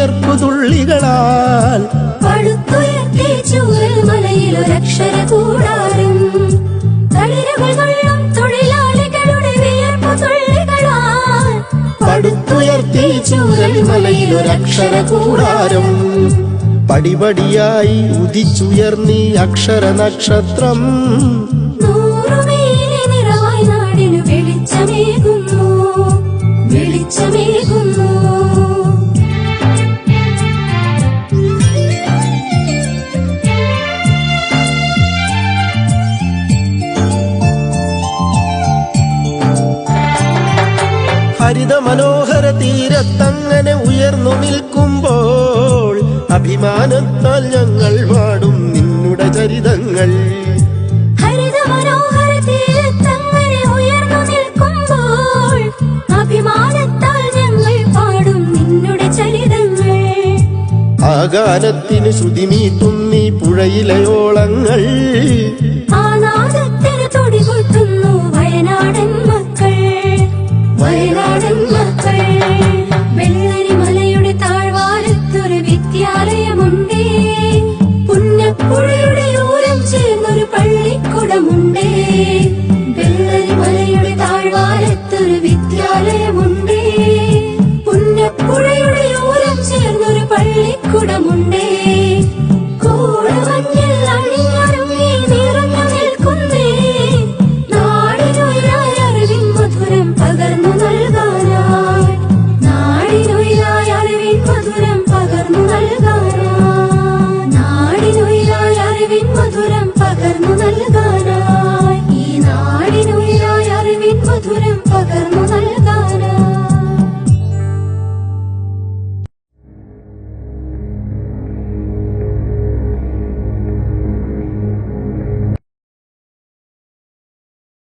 വിയർപ്പു തുള്ളികളാൽ പടുത്തുയർത്തി ചൂരൽ കൂടാരം. തൊഴിലാളികളുടെ വിയർപ്പു തുള്ളികളാൽ പടുത്തുയർത്തി ചൂരൽ മലയിലൊരക്ഷര കൂടാരം. പടിപടിയായി ഉദിച്ചുയർന്നീ അക്ഷര നക്ഷത്രം ഹരിത മനോഹര തീരത്തങ്ങനെ ഉയർന്നു നിൽക്കുമ്പോൾ അഭിമാനത്താൽ ഞങ്ങൾ പാടും നിന്നുടെ ചരിതങ്ങൾ. ആകാരത്തിന് ശ്രുതിമീ തുന്നി ഉയർന്നു അറിവിൻ മധുരം പകർന്നു നൽകാനായി. മധുരം പകർന്നു മധുരം പകർന്നു ഈ നാടിനുയരായ അറിവിൻ മധുരം പകർന്നു